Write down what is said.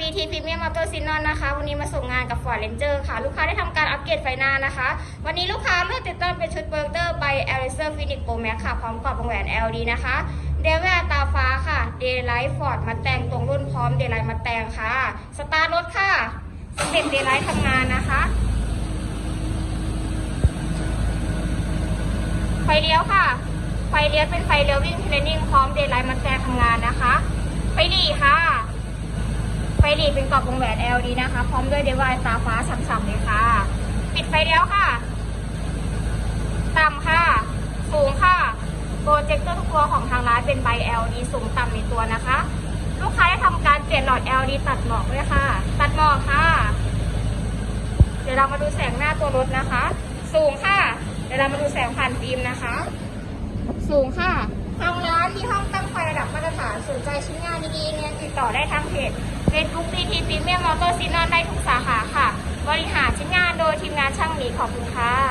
BT Premium Motor s i n o n นะคะ วันนี้มาส่งงานกับ Ford Ranger ค่ะ ลูกค้าได้ทำการอัปเกรดไฟหน้านะคะ วันนี้ลูกค้าเลือกติดตั้งเป็นชุดเบอร์เตอร์ใบ a l i s e r Phoenix Pro Max ค่ะ พร้อมกับวงแหวน LED นะคะเดวิตาฟ้าค่ะ Daylight Ford มาแต่งตรงรุ่นพร้อม Daylight มาแต่งค่ะ สตาร์ทรถค่ะสเต็ป Daylight ทำงานนะคะ ไฟเลี้ยวค่ะ ไฟเลี้ยวเป็นไฟเลี้ยววิ่งเทรนนิ่งพร้อมเดย์ไลท์มาแจงทำงานนะคะ ไฟหลีค่ะ ไฟหลีเป็นกรอบวงแหวน LED นะคะ พร้อมด้วยเดวายตาฟ้าฉ่ำๆเลยค่ะ ปิดไฟเลี้ยวค่ะ ต่ำค่ะ สูงค่ะ โปรเจคเตอร์ทุกตัวของทางร้านเป็นใบ LED สูงต่ำในตัวนะคะ ลูกค้าได้ทำการเปลี่ยนหลอด LED ตัดหมอกด้วยค่ะ ตัดหมอกค่ะ เดี๋ยวเรามาดูแสงหน้าตัวรถนะคะ สูงค่ะ เดี๋ยวเรามาดูแสงผ่านฟิล์มนะคะ สูงค่ะทางร้านมีห้องตั้งไฟระดับมาตรฐานสนใจชิ้นงานดีๆเนี่ยติดต่อได้ทางเพจ มอเตอร์ซีนอนได้ทุกสาขาค่ะ บริหารชิ้นงานโดยทีมงานช่างหมีขอบคุณค่ะ